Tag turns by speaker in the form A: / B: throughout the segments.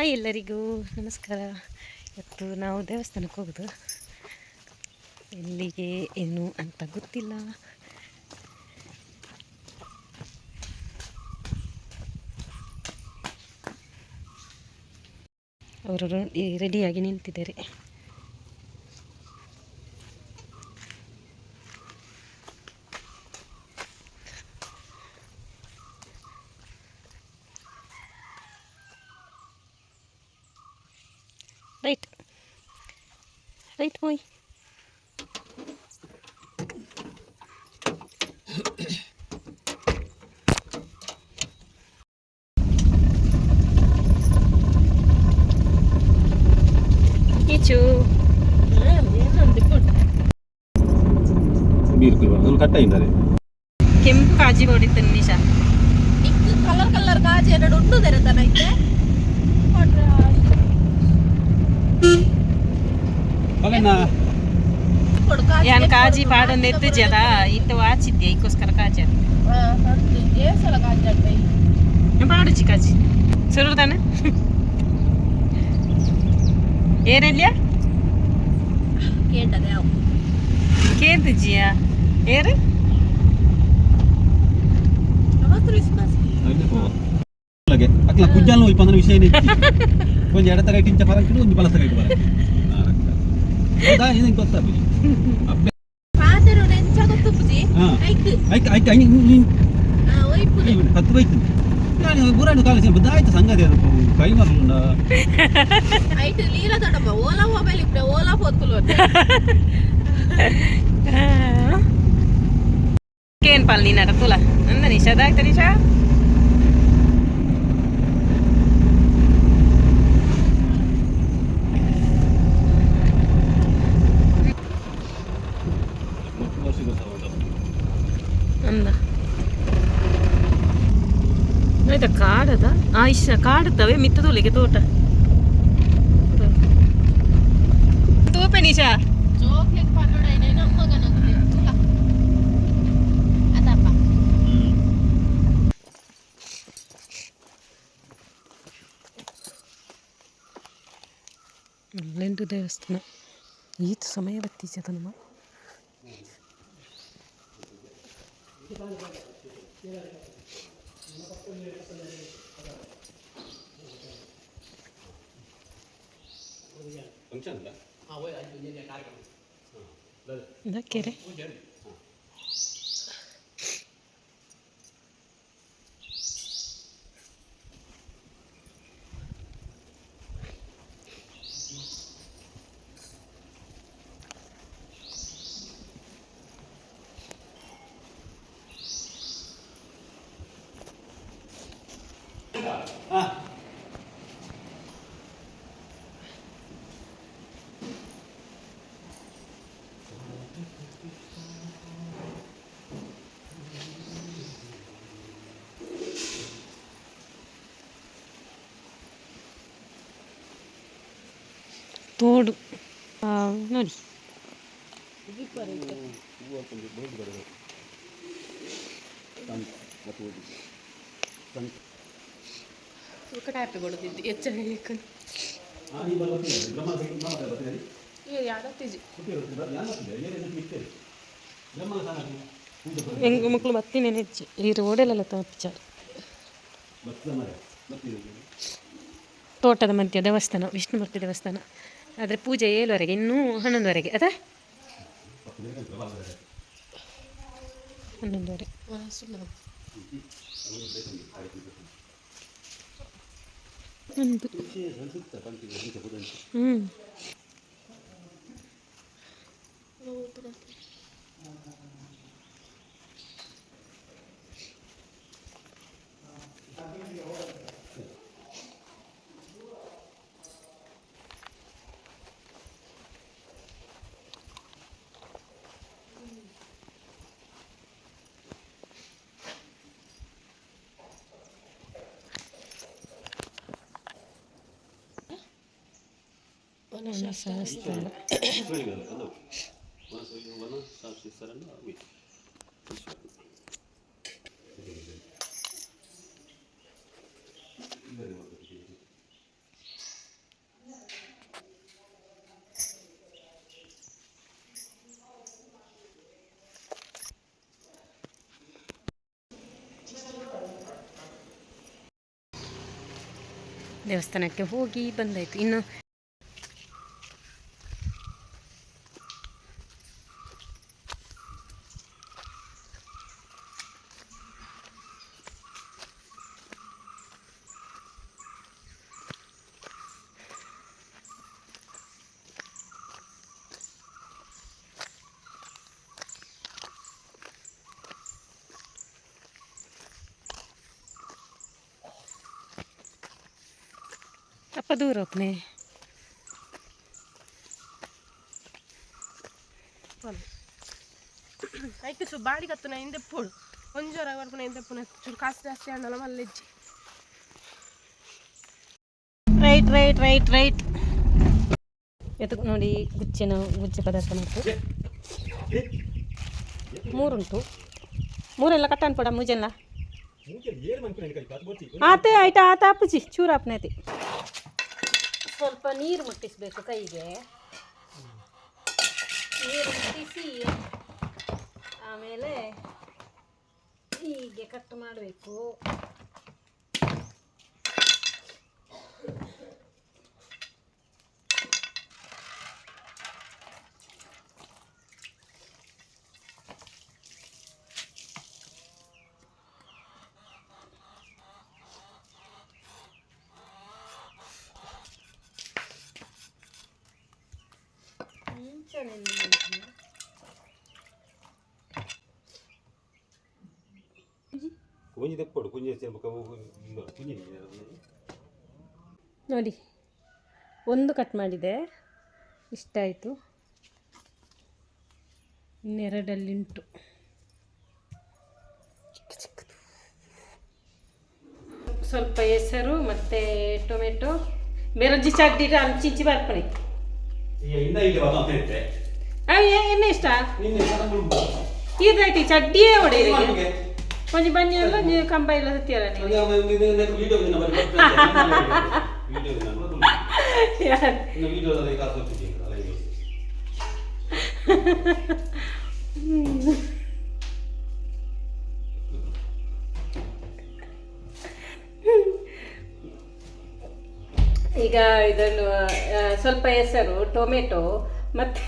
A: Hi ಎಲ್ಲರಿಗೂ ನಮಸ್ಕಾರ. ಇವತ್ತು ನಾವು ದೇವಸ್ಥಾನಕ್ಕೆ ಹೋಗೋದು. ಎಲ್ಲಿಗೆ ಏನು ಅಂತ ಗೊತ್ತಿಲ್ಲ. ಅವರು ರೆಡಿಯಾಗಿ ನಿಂತಿದ್ದಾರೆ.
B: ಇದ್ದಾರೆ
A: ಕೆಂಪು ಕಾಜಿ ಹೊಡಿತಾನೆ ನಿಶಾ
C: ಇಕ್ಕು ಕಲರ್ ಕಲರ್ ಕಾಜಿ ಎರಡು ಉಂಡು ತೆರೆತನ ಐತೆ ಕೊಟ್ರೆ
B: ಮಗನ
C: ಕೊಡು ಕಾಜಿ
A: ಯಾನ್ ಕಾಜಿ ಪಾದೊಂದು ಎತ್ತಿದ್ಯದ ಇತ್ತು ಆಚಿದ್ಯ ಇಕ್ಕೋಸ್ಕರ ಕಾಜಿ ಅದು ಪಾಡುಚಿ ಕಾಜಿ? ಸುರುದಾನೆ ಏರೆಲ್ಯ ಕೇಳ್ತಿದ್ದೀಯ ಏರು?
C: ಅಕ್ಲ ಕುಜ್ಜಲ್ ನೋಯ್ಪ
B: ಅಂದ್ರೆ
C: ವಿಷಯ
B: ಏನಿತ್ತು? ಒಂದು ಎಡತಗೈಟಿಂಚ
C: ಪರಂಕಿಡು ಒಂದು
B: ಇಟ್ಟು ಬರ பத்து பைக்கு புறாண்டு காலேஜ் ஆயிட்டு சங்கதி கை வரல
C: ஐட்டு லீல தடம்ப ஓலா மொபைல் இப்படி ஓலா போத்துக்குள்ள
A: ಏನ್ ಪಾಲ್ ನೀನ್ ಅಡಕುಲ ಅಂದ ನಿಷಾದ ಆಗ್ತಾ ನಿಷಾ ಅಂದ ಆಯ್ತಾ ಕಾಡದ ಆ ಇಷ್ಟ ಕಾಡುತ್ತವೆ ಮಿತ್ತದೊಲಿಗೆ ತೋಟ ತೋಪೆ ನಿಶಾ
C: ಜೋಕ್ಲೆಟ್ ಪನ್ನೋಡ ಏನೇ ನಮ್ಮ ಮಗನಂತೆ ತುಲ ಅದಪ್ಪ
A: ಅಲ್ಲೆಂಟು ದೇವಸ್ಥಾನ ಈತ ಸಮಯ ಬತ್ತೀಚದ ആ തോടും ನೋಡಿ ಸಂಕ ಮತ್ತು
C: ಸಂಕ ಕಡೆ ಹ್ಯಾಪಿ ಕೊಡುತ್ತಿದ್ದು. ಎಚ್ಚರಿಕೆ
A: ಹೆಂಗ ಮಕ್ಕಳು ಮತ್ತಿನೇನು ಹೆಚ್ಚು ಈ ರೋಡಲ್ಲೆಲ್ಲ ತಪ್ಪಿಚಾರ ತೋಟದ ಮಧ್ಯ ದೇವಸ್ಥಾನ, ವಿಷ್ಣುಮೂರ್ತಿ ದೇವಸ್ಥಾನ. ಆದರೆ ಪೂಜೆ ಏಳುವರೆಗೆ, ಇನ್ನೂ ಹನ್ನೊಂದುವರೆಗೆ. ಅದ? ಹನ್ನೊಂದುವರೆ. 응. 응. ಸಹಸ್ರ ದೇವಸ್ಥಾನಕ್ಕೆ ಹೋಗಿ ಬಂದಾಯಿತು ಇನ್ನು ಅಪ್ಪ ದೂರ ಒಪ್ಪನೆ
C: ಐಕೆ ಸು ಬಾಡಿ ಕತ್ತುನ ಹಿಂದೆಪ್ಪೋಡು ಒಂಜೋರ ಬರ್ಪುನ ಹಿಂದೆಪ್ಪುನ ಚೂರು ಕಾಸು ಜಾಸ್ತಿ ಅನ್ನಲ್ಲ ಮಲ್ಲೆಜ್ಜಿ
A: ರೈಟ್ ರೈಟ್ ರೈಟ್ ರೈಟ್ ಎತ್ತು ನೋಡಿ ಗುಚ್ಚಿನ ಗುಚ್ಚಿ ಪದಾರ್ಥ ಮಾಡ್ತು ಮೂರುಂಟು ಮೂರೆಲ್ಲ ಕಟ್ಟ ಅನ್ಪಡ ಮೂಜೆಲ್ಲ ಆತೆ ಆಯ್ತಾ ಆತ ಅಪ್ಪುಜಿ ಚೂರು ಅಪ್ಪನೈತಿ ಸ್ವಲ್ಪ ನೀರು ಮುಟ್ಟಿಸಬೇಕು ಕೈಗೆ. ನೀರು ಮುಟ್ಟಿಸಿ ಆಮೇಲೆ ಹೀಗೆ ಕಟ್ ಮಾಡಬೇಕು. ನೋಡಿ, ಒಂದು ಕಟ್ ಮಾಡಿದೆ, ಇಷ್ಟ ಆಯಿತು. ಇನ್ನೆರಡಲ್ಲಿಂಟು. ಚಿಕ್ಕ ಚಿಕ್ಕದು. ಸ್ವಲ್ಪ ಹೆಸರು ಮತ್ತು ಟೊಮೆಟೊ. ಮೆರಜಿ ಚಡ್ಡಿರ ಅಂಚಿಂಚಿ ಬರ್ಪಣಿ.
B: ಇನ್ನ ಇಲ್ಲಿ ಬಾ ಅಂತ ಹೇಳಿದ್ದೆ
A: ಎಣ್ಣೆ ಇಷ್ಟ
B: ನಿನ್ನೆ
A: ಇದಾಯ್ತು ಚಡ್ಡಿಯೇ ಹೊಡೆಯಿರಿ
B: ನಿಮಗೆ
A: ಕೊಂಚ ಬನ್ನಿ ಎಲ್ಲ ನೀವು ಕಂಬ ಎಲ್ಲ ಹತ್ತಿಯಲ್ಲ ನೀವು
B: ಈಗ
A: ಇದನ್ನು ಸ್ವಲ್ಪ ಹೆಸರು ಟೊಮೆಟೊ ಮತ್ತೆ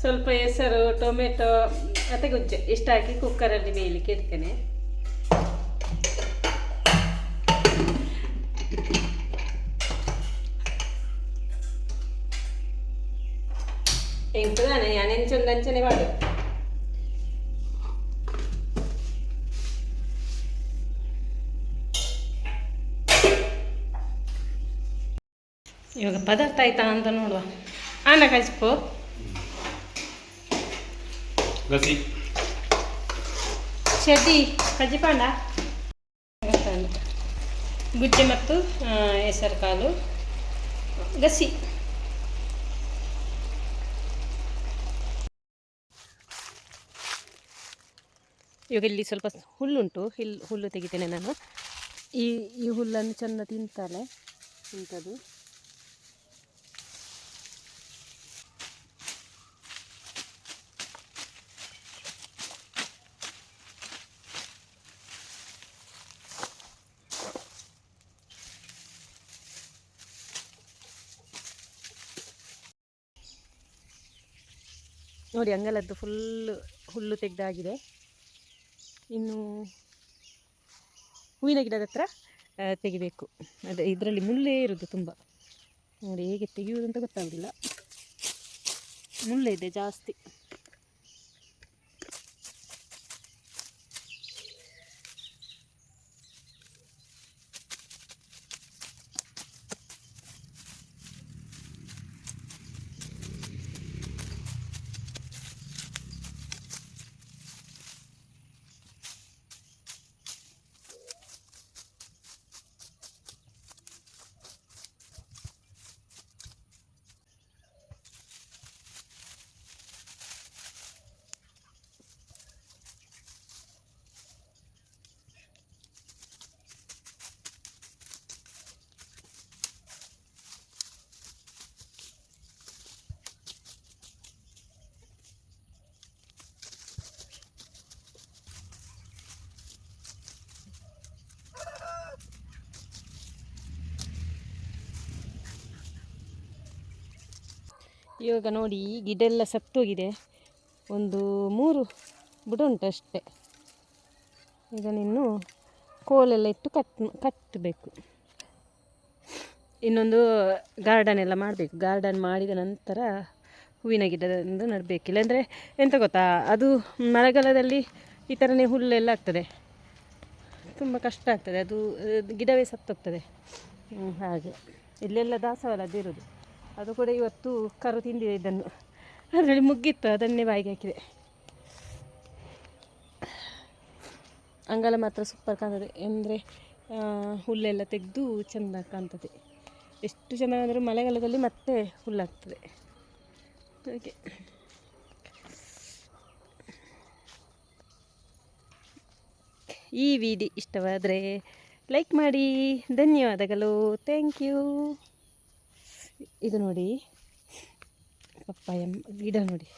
A: ಸ್ವಲ್ಪ ಹೆಸರು ಟೊಮೆಟೊ ಮತ್ತೆ ಗುಜ್ಜೆ ಇಷ್ಟ ಹಾಕಿ ಕುಕ್ಕರಲ್ಲಿ ಬೇಯಲಿಕ್ಕೆ ಇಡ್ತೇನೆ ಎಂಟು ನಾನು ನಾನು ಎಂಚೊಂದು ಅಂಚನೆ ಮಾಡೋದು ಇವಾಗ ಪದಾರ್ಥ ಆಯ್ತಾ ಅಂತ ನೋಡುವ. ಅನ್ನ
B: ಗಸಿ
A: ಶೆಡ್ಡಿ ಕಜ್ಜಿಪಾಂಡ ಗುಜ್ಜೆ ಮತ್ತು ಹೆಸರು ಕಾಳು. ಗಸಿ. ಇವಾಗ ಇಲ್ಲಿ ಸ್ವಲ್ಪ ಹುಲ್ಲುಂಟು. ಇಲ್ಲಿ ಹುಲ್ಲು ತೆಗಿತೇನೆ ನಾನು. ಈ ಈ ಹುಲ್ಲನ್ನು ಚೆಂದ ತಿಂತಾಳೆ. ಇಂಥದ್ದು. ನೋಡಿ, ಅಂಗಲದ್ದು ಫುಲ್ ಹುಲ್ಲು ತೆಗೆದಾಗಿದೆ. ಇನ್ನು ಹೂವಿನ ಗಿಡದ ಹತ್ರ ತೆಗಿಬೇಕು. ಅದೇ ಇದರಲ್ಲಿ ಮುಳ್ಳೇ ಇರೋದು ತುಂಬ. ನೋಡಿ, ಹೇಗೆ ತೆಗೆಯುವುದಂತ ಗೊತ್ತಾಗೋದಿಲ್ಲ. ಮುಳ್ಳೇ ಇದೆ ಜಾಸ್ತಿ. ಇವಾಗ ನೋಡಿ, ಈ ಗಿಡ ಎಲ್ಲ ಸತ್ತೋಗಿದೆ. ಒಂದು ಮೂರು ಬುಡ ಉಂಟು ಅಷ್ಟೇ. ಇದನ್ನಿನ್ನು ಕೋಲೆಲ್ಲ ಇಟ್ಟು ಕಟ್ ಕಟ್ಟಬೇಕು ಇನ್ನೊಂದು ಗಾರ್ಡನ್ ಎಲ್ಲ ಮಾಡಬೇಕು. ಗಾರ್ಡನ್ ಮಾಡಿದ ನಂತರ ಹೂವಿನ ಗಿಡದಿಂದ ನೆಡಬೇಕು. ಇಲ್ಲಾಂದರೆ ಎಂತ ಗೊತ್ತಾ, ಅದು ಮಳೆಗಾಲದಲ್ಲಿ ಈ ಥರನೇ ಹುಲ್ಲೆಲ್ಲ ಆಗ್ತದೆ. ತುಂಬ ಕಷ್ಟ ಆಗ್ತದೆ. ಅದು ಅದು ಗಿಡವೇ ಸತ್ತೋಗ್ತದೆ. ಹಾಗೆ. ಇಲ್ಲೆಲ್ಲ ದಾಸವಾಳ ಅದಿರೋದು ಅದು ಕೂಡ ಇವತ್ತು ಕರು ತಿಂದಿದೆ ಇದನ್ನು. ಅದರಲ್ಲಿ ಮುಗ್ಗಿತ್ತು, ಅದನ್ನೇ ಬಾಯಿಗೆ ಹಾಕಿದೆ. ಅಂಗಳ ಮಾತ್ರ ಸೂಪರ್ ಕಾಣ್ತದೆ. ಅಂದರೆ ಹುಲ್ಲೆಲ್ಲ ತೆಗೆದು ಚೆಂದ ಕಾಣ್ತದೆ. ಎಷ್ಟು ಚೆಂದ ಅಂದರೆ ಮಳೆಗಾಲದಲ್ಲಿ ಮತ್ತೆ ಹುಲ್ಲಾಗ್ತದೆ. ಹಾಗೆ. ಈ ವಿಡಿಯೋ ಇಷ್ಟವಾದರೆ ಲೈಕ್ ಮಾಡಿ. ಧನ್ಯವಾದಗಳು. ಥ್ಯಾಂಕ್ ಯು ಇದು ನೋಡಿ ಪಪ್ಪಾಯ ಗಿಡ ನೋಡಿ.